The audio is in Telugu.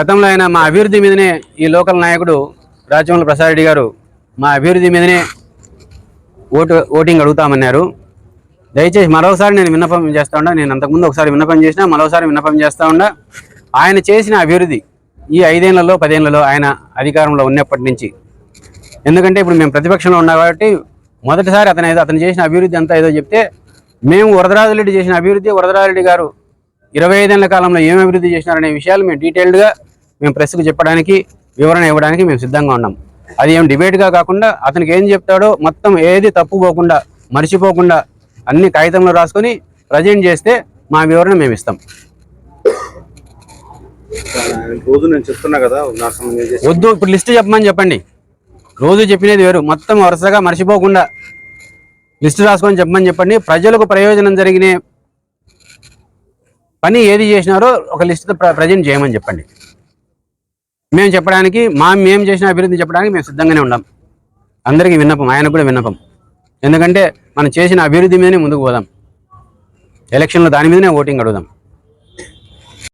గతంలో ఆయన మా అభివృద్ధి మీదనే ఈ లోకల్ నాయకుడు రాజమౌళి ప్రసాద్ రెడ్డి గారు మా అభివృద్ధి మీదనే ఓటు ఓటింగ్ అడుగుతామన్నారు. దయచేసి మరోసారి నేను విన్నపం చేస్తా ఉండా నేను అంతకుముందు ఒకసారి విన్నపం చేసినా మరోసారి విన్నపం చేస్తా ఉండా. ఆయన చేసిన అభివృద్ధి ఈ ఐదేళ్ళలో పదేళ్ళలో ఆయన అధికారంలో ఉన్నప్పటి నుంచి. ఎందుకంటే ఇప్పుడు మేము ప్రతిపక్షంలో ఉన్నాం కాబట్టి మొదటిసారి అతను ఏదో అతను చేసిన అభివృద్ధి అంతా ఏదో చెప్తే మేము వరదరాజరెడ్డి చేసిన అభివృద్ధి వరదరాజరెడ్డి గారు ఇరవై ఐదేళ్ళ కాలంలో ఏం అభివృద్ధి చేసినారనే విషయాలు మేము డీటెయిల్డ్గా మేము ప్రెస్కు చెప్పడానికి వివరణ ఇవ్వడానికి మేము సిద్ధంగా ఉన్నాం. అది ఏం డిబేట్గా కాకుండా అతనికి ఏం చెప్తాడో మొత్తం ఏది తప్పు పోకుండా మర్చిపోకుండా అన్ని కాగితంలో రాసుకొని ప్రజెంట్ చేస్తే మా వివరణ మేము ఇస్తాం. రోజు నేను చెప్తున్నా కదా వద్దు ఇప్పుడు లిస్ట్ చెప్పమని చెప్పండి. రోజు చెప్పినది వేరు. మొత్తం వరుసగా మర్చిపోకుండా లిస్ట్ రాసుకొని చెప్పమని చెప్పండి. ప్రజలకు ప్రయోజనం జరిగిన పని ఏది చేసినారో ఒక లిస్ట్ ప్రజెంట్ చేయమని చెప్పండి. మేము చెప్పడానికి మా మేము చేసిన అభివృద్ధి చెప్పడానికి మేము సిద్ధంగానే ఉన్నాం. అందరికీ విన్నపం ఆయనకు కూడా విన్నపం. ఎందుకంటే మనం చేసిన అభివృద్ధి మీదనే ముందుకు పోదాం. ఎలక్షన్లో దాని మీదనే ఓటింగ్ అడుగుదాం.